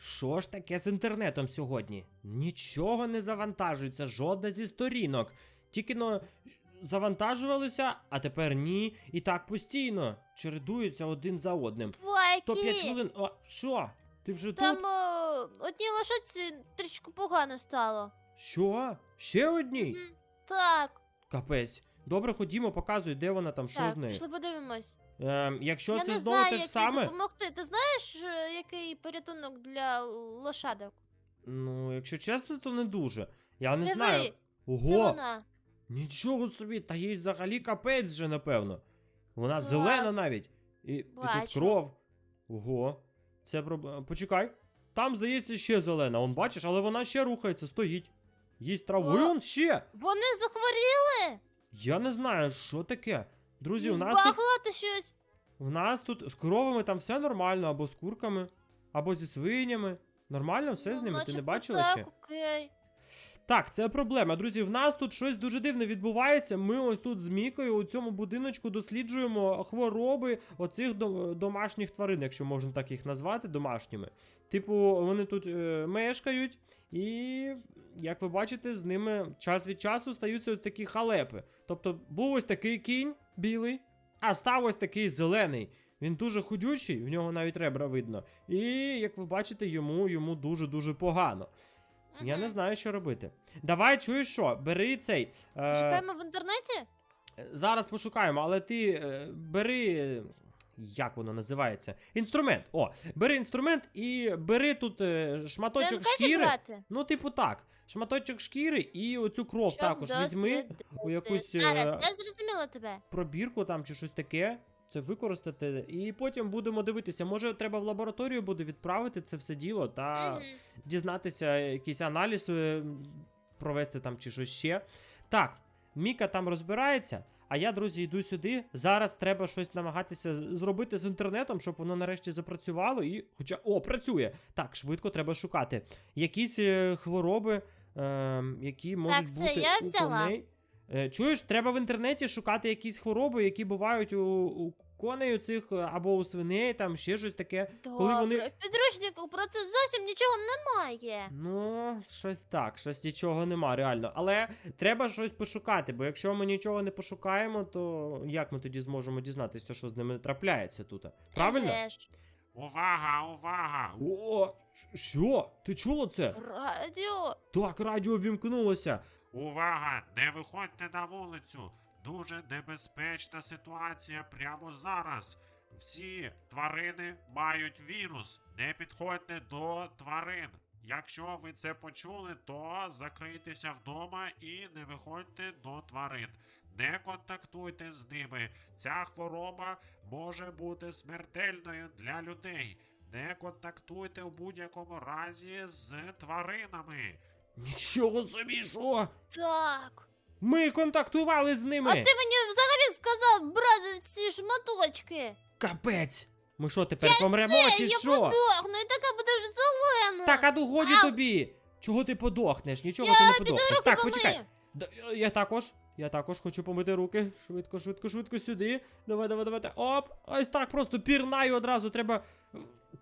Що ж таке з інтернетом сьогодні? Нічого не завантажується, жодна зі сторінок. Тільки но завантажувалися, а тепер ні. І так постійно чередуються один за одним. То 5 хвилин. А, що? Ти вже Там тут? о, одній лошадці трішки погано стало. Що? Ще одній? Так, Капець. Добре, ходімо, показуй, де вона там, що з нею. пішли подивимось. Ем, якщо Я це не знову знаю, те ж як їй саме. допомогти. Ти знаєш, е, який порятунок для лошадок? Ну, якщо чесно, то не дуже. Я не Диви, знаю. Це Ого! вона. Нічого собі, та їй взагалі капець вже, напевно. Вона Так. зелена навіть. І, і тут Бачу. кров. Ого. Це проб... Почекай. Там, здається, ще зелена. Он бачиш, але вона ще рухається, стоїть. Їсть траву. І О. он ще. Вони захворіли? Я не знаю, що таке. Друзі, у нас тут. Багато щось. У нас тут з коровами там все нормально, або з курками, або зі свинями. Нормально все з Ну, ними, ти не бачила так, ще? Окей. Так, це проблема. Друзі, в нас тут щось дуже дивне відбувається. Ми ось тут з Мікою у цьому будиночку досліджуємо хвороби оцих домашніх тварин, якщо можна так їх назвати, домашніми. Типу, вони тут е, мешкають, і, як ви бачите, з ними час від часу стаються ось такі халепи. Тобто, був ось такий кінь білий, а став ось такий зелений. Він дуже худючий, в нього навіть ребра видно. І, як ви бачите, йому йому дуже-дуже погано. Я не знаю, що робити. Давай, чуєш що? Бери цей. Е, Шукаємо в інтернеті? зараз пошукаємо, але ти е, бери. е, Як воно називається? Інструмент. О, бери інструмент і бери тут е, шматочок шкіри. зібрати? Ну, типу так. Шматочок шкіри і оцю кров Щоб також візьми дослідити. у якусь е, Зараз, я зрозуміла тебе. пробірку там чи щось таке. Це використати, і потім будемо дивитися. Може, треба в лабораторію буде відправити це все діло та Мгм. дізнатися якийсь аналіз, е, провести там чи щось ще. Так, Міка там розбирається. А я, друзі, йду сюди. Зараз треба щось намагатися зробити з інтернетом, щоб воно нарешті запрацювало. І. Хоча. О, працює! Так, швидко треба шукати. Якісь е, хвороби, е, які можуть це бути я у взяла. коней. Е, чуєш, треба в інтернеті шукати якісь хвороби, які бувають у, у коней у цих е, або у свиней, там ще щось таке. Добре, Коли вони в підручнику про це зовсім нічого немає. Ну, щось так, щось нічого нема, реально. Але треба щось пошукати, бо якщо ми нічого не пошукаємо, то як ми тоді зможемо дізнатися, що з ними трапляється тут? Правильно? Увага, увага! О, що? Ти чула це? Радіо. Так, радіо вімкнулося. Увага! Не виходьте на вулицю! Дуже небезпечна ситуація прямо зараз. Всі тварини мають вірус. Не підходьте до тварин. Якщо ви це почули, то закрийтеся вдома і не виходьте до тварин. Не контактуйте з ними. Ця хвороба може бути смертельною для людей. Не контактуйте в будь-якому разі з тваринами. Нічого собі, що? Так. Ми контактували з ними. А ти мені взагалі сказав брати ці шматочки. Капець. Ми що, тепер помремо Е, чи я що? подохну, і така будеш зелена. Так, а догоді годі Ау. тобі. Чого ти подохнеш? Нічого Я ти не піду подохнеш. руки Так, помию. почекай. Да, я також. Я також хочу помити руки. Швидко, швидко, швидко сюди. Давай, давай, давайте. Оп! Ось так просто пірнаю одразу. Треба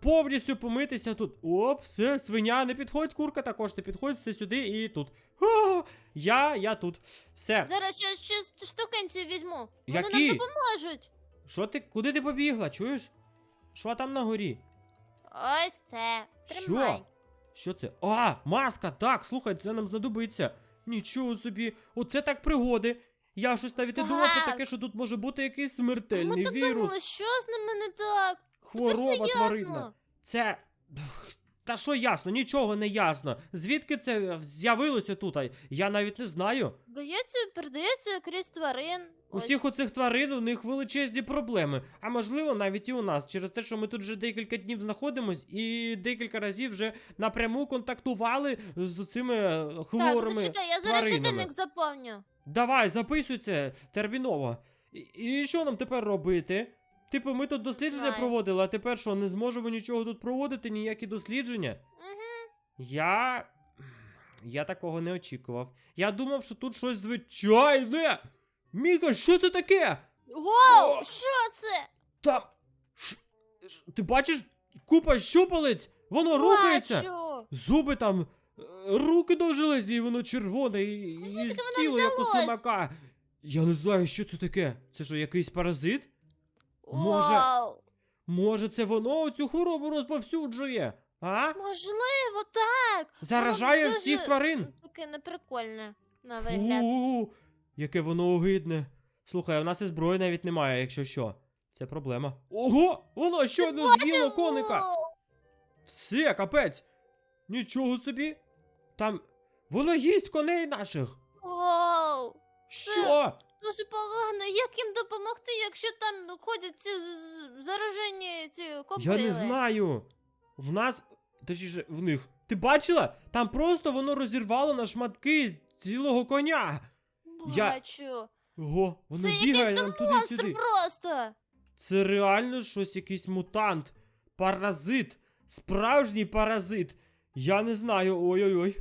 повністю помитися тут. Оп, все, свиня, не підходь, курка також не підходь, все сюди і тут. О, я, я тут. Все. Зараз ще, ще штукенці візьму. Вони Які? нам допоможуть. Що ти? Куди ти побігла? Чуєш? Що там на горі? Ось це. Тримай. Що? Що це? А, маска! Так, слухай, це нам знадобиться. Нічого собі, оце так пригоди. Я щось навіть не думав про таке, що тут може бути якийсь Ми смертельний так вірус, думали, що з ними не так. хвороба все тваринна. ясно. Це. Та що ясно, нічого не ясно. Звідки це з'явилося тут? Я навіть не знаю. Здається, передається крізь тварин. Усіх оцих тварин у них величезні проблеми. А можливо, навіть і у нас, через те, що ми тут вже декілька днів знаходимось і декілька разів вже напряму контактували з цими е, Так, хворими зачекай, я зараз щоденник заповню. Давай, записуй це терміново. І, і що нам тепер робити? Типу, ми тут дослідження Знаю. проводили, а тепер що, не зможемо нічого тут проводити, ніякі дослідження? Угу. Я. Я такого не очікував. Я думав, що тут щось звичайне. Міка, що це таке? О! що це? Там. Ш... ш- Ти бачиш купа щупалець? Воно рухається! Бачу. Зуби там, е, руки довжелезні, і воно червоне, і, і воно тіло як у взялось? слимака. Я не знаю, що це таке. Це що, якийсь паразит? Може- Вау. Може, це воно цю хворобу розповсюджує? А? Можливо, так. Заражає Воно всіх дуже тварин? Таке неприкольне на вигляд. Фу, яке воно огидне. Слухай, в нас і зброї навіть немає, якщо що. Це проблема. Ого! Воно щойно з'їло коника! Все, капець! Нічого собі! Там. Воно їсть коней наших! Вау. Що? Дуже погано. Як їм допомогти, якщо там ходять ці з- з- заражені ці кобили? Я не знаю. В нас. Точніше, в них. Ти бачила? Там просто воно розірвало на шматки цілого коня. Я- Бачу. Ого, воно Це бігає якийсь там там монстр туди-сюди. просто. Це реально щось якийсь мутант. Паразит. Справжній паразит. Я не знаю. Ой-ой-ой.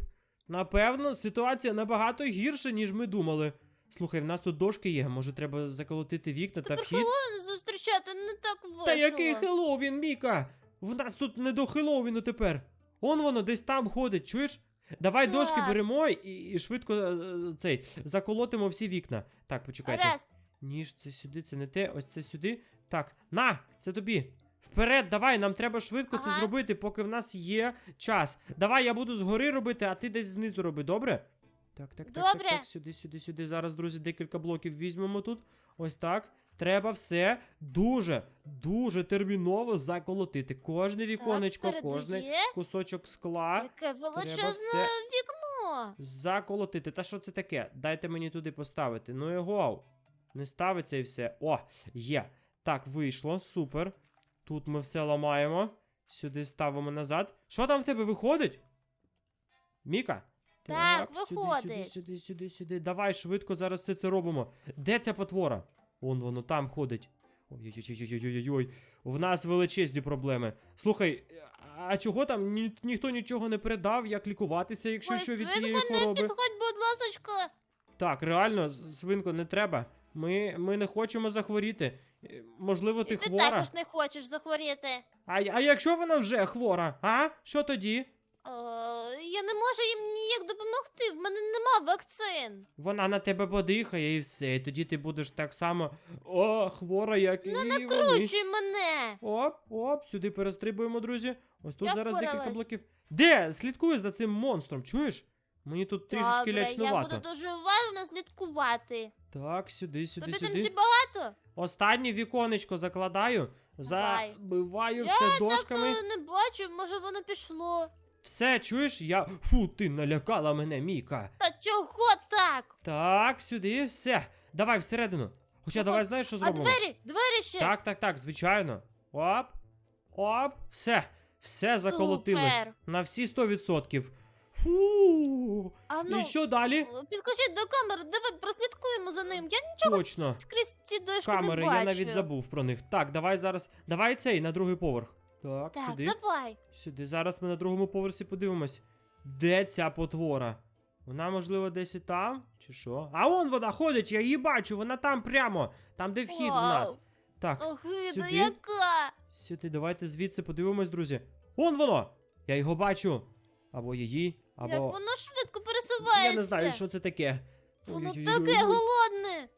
Напевно, ситуація набагато гірша, ніж ми думали. Слухай, в нас тут дошки є, може треба заколотити вікна та вхід. Хеллоуін зустрічати не так весело. Та який Хеллоуін, Міка? В нас тут не до Хеллоуіну тепер. Он воно десь там ходить, чуєш? Давай Так. дошки беремо і, і швидко е, цей заколотимо всі вікна. Так, почекайте. Гаразд. Ніж, це сюди, це не те, ось це сюди. Так, на, це тобі. Вперед, давай, нам треба швидко це Ага. зробити, поки в нас є час. Давай, я буду згори робити, а ти десь знизу роби, добре? Так, так, так, так, Добре. так, сюди, сюди, сюди. Зараз, друзі, декілька блоків візьмемо тут. Ось так. Треба все дуже, дуже терміново заколотити. Кожне віконечко, Так, кожне кусочок скла Яке величезне все- вікно. заколотити. Та що це таке? Дайте мені туди поставити. Ну його. Не ставиться і все. О, є. Так, вийшло. Супер. Тут ми все ламаємо. Сюди ставимо назад. Що там в тебе виходить? Міка? Так, сюди, сюди, виходить. сюди, сюди, сюди. Давай швидко зараз все це робимо. Де ця потвора? Вон воно там ходить. Ой-ой-ой-ой-ой-ой. В нас величезні проблеми. Слухай, а чого там ні, ніхто нічого не передав, як лікуватися, якщо Ой, що від свинко, цієї не хвороби? підходь, будь ласочка. Так, реально, з- свинко, не треба. Ми, ми не хочемо захворіти. Е, Можливо, ти І ти хвора. також не хочеш захворіти. А, а якщо вона вже хвора, а? Що тоді? Я не можу їм ніяк допомогти, в мене нема вакцин. Вона на тебе подихає і все. І тоді ти будеш так само о, хвора, як і вони. Накручуй мене. Оп, оп, сюди перестрибуємо, друзі. Ось тут Я зараз декілька блоків. Де? Слідкуй за цим монстром, чуєш? Мені тут трішечки Добре, лячнувато. я буду дуже уважно слідкувати. Так, сюди, сюди, Тобі там сюди. ще багато? Останнє віконечко закладаю, Давай. забиваю Я все Так дошками. е, не бачу, може воно пішло. Все, чуєш, я. Фу, ти налякала мене, Міка. Та чого так? Так, сюди, все. Давай всередину. Хоча давай знаєш, що А двері, двері ще. Так, так, так, звичайно. Оп. Оп. Все. Все заколотили. Супер. На всі 100%. Фу. А ну, І що далі? підкажіть до камери, давай прослідкуємо за ним. Я нічого Точно. скрізь ці дошки Камери, не бачу. я навіть забув про них. Так, давай зараз. Давай цей на другий поверх. Так, Так, сюди. давай. Сюди. Зараз ми на другому поверсі подивимось. Де ця потвора? Вона, можливо, десь і там? Чи що? А вон вона ходить, я її бачу, вона там прямо. Там, де вхід в нас. Вау. Так, Огида, сюди. яка? сюди, давайте звідси подивимось, друзі. Вон воно! Я його бачу. Або її, або. Як воно швидко пересувається. Я не знаю, що це таке. Воно Ой-ой-ой-ой. таке голодне.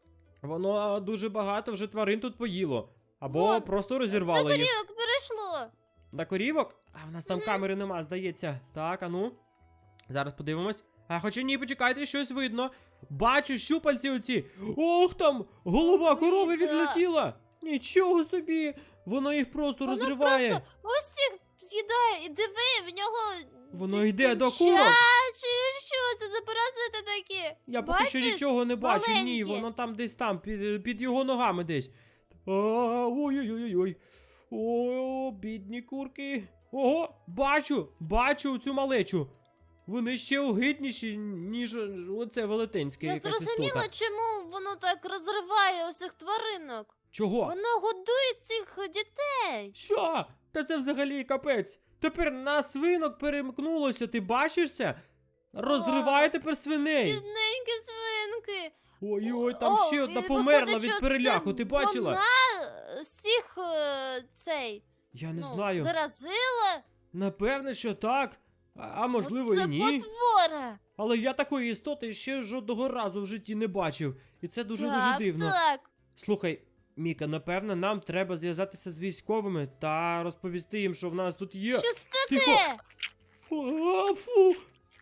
Воно дуже багато вже тварин тут поїло. Або Вон, просто розірвало їх. На корівок? А в нас там камери нема, здається. Так, а ну. Зараз подивимось. А хоча ні, почекайте, щось видно. Бачу щупальці оці. Ох там! Голова корови відлетіла! Нічого собі! Воно їх просто Воно розриває. просто ось цих з'їдає і диви, в нього. Воно йде до курок. Чи що це за паразити такі? Я поки що нічого не бачу. Ні, Маленькі. воно там десь там, під, під його ногами десь. А, Ой-ой-ой-ой. О, бідні курки. Ого, бачу, бачу цю малечу. Вони ще огидніші, ніж оце велетенське Я зрозуміла, істота. чому воно так розриває усіх тваринок. Чого? Воно годує цих дітей. Що? Та це взагалі капець. Тепер на свинок перемкнулося, ти бачиш це? Розриває тепер свиней. Бідненькі свинки. Ой-ой, там О, ще одна померла виходить, від переляку, ти бачила? Вона всіх е, цей Я не ну, знаю. заразила. Напевне, що так. А, а можливо Це і ні. потвора. Але я такої істоти ще жодного разу в житті не бачив. І це дуже дуже так, дивно. Так. Слухай, Міка, напевно, нам треба зв'язатися з військовими та розповісти їм, що в нас тут є. Що це Тихо. таке? О, фу!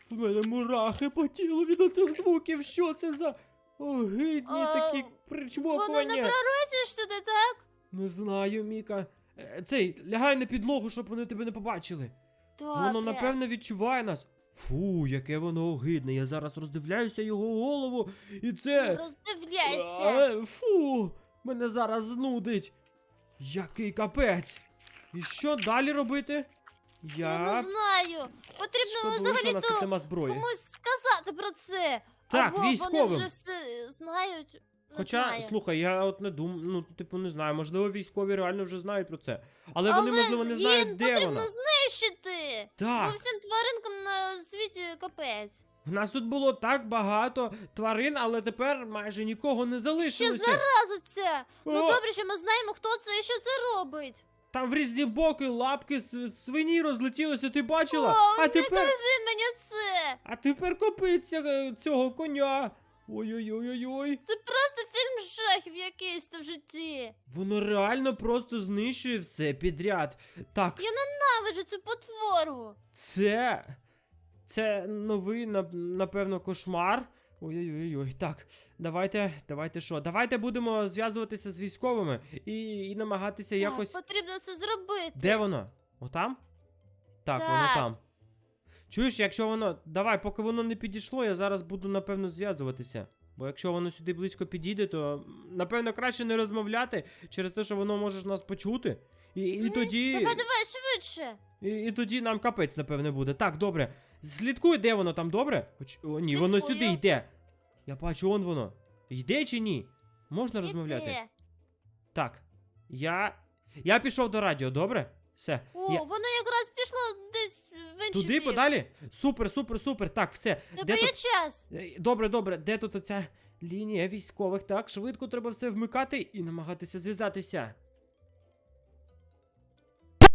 В мене мурахи по тілу від оцих звуків. Що це за огидні А, такі Вони не причмокування? проруться ж туди, так? Не знаю, Міка. Е, Цей, лягай на підлогу, щоб вони тебе не побачили. Добре. Воно, напевно, відчуває нас. Фу, яке воно огидне. Я зараз роздивляюся його голову, і це. Роздивляйся. Е, Фу, мене зараз знудить. Який капець. І що далі робити? Я Я не знаю. Потрібно шкодую, взагалі нас то зброї. комусь сказати про це. Так, Або військовим. Вони вже все знають. Не Хоча, знаю. слухай, я от не думаю, ну, типу, не знаю, можливо, військові реально вже знають про це. Але, вони, можливо, не знають, де потрібно вона. знищити. Так. Бо всім тваринкам на світі капець. У нас тут було так багато тварин, але тепер майже нікого не Ще залишилося. заразиться. Ну О! добре, що ми знаємо, хто це і що це робить. Там в різні боки лапки с- свині розлетілися, ти бачила? О, а не тепер. кажи мені це. А тепер копиться е, цього коня. Ой-ой-ой-ой-ой. Це просто фільм жахів якийсь то в житті. Воно реально просто знищує все підряд. Так, Я ненавиджу цю потвору. це. Це новий, нап- напевно, кошмар. Ой-ой-ой, так. Давайте, давайте що? Давайте будемо зв'язуватися з військовими і, і намагатися якось. Так, потрібно це зробити. Де воно? Отам? Так, воно Так. там. Чуєш, якщо воно. Давай, поки воно не підійшло, я зараз буду, напевно, зв'язуватися. Бо якщо воно сюди близько підійде, то напевно краще не розмовляти через те, що воно може нас почути. І, і тоді. Давай, давай, швидше. І, і тоді нам капець, напевне, буде. Так, добре. Слідкуй, де воно там, добре? Хоч, о, ні, воно Слідкую. сюди йде. Я бачу, он воно. Йде чи ні? Можна розмовляти? Іде. Так. Я. Я пішов до радіо, добре? Все. О, я... воно якраз пішло десь в інший Туди бік. подалі? Супер, супер, супер. Так, все. Тебе Де є тут... час. Е, Добре, добре, де тут оця лінія військових? Так, швидко треба все вмикати і намагатися зв'язатися.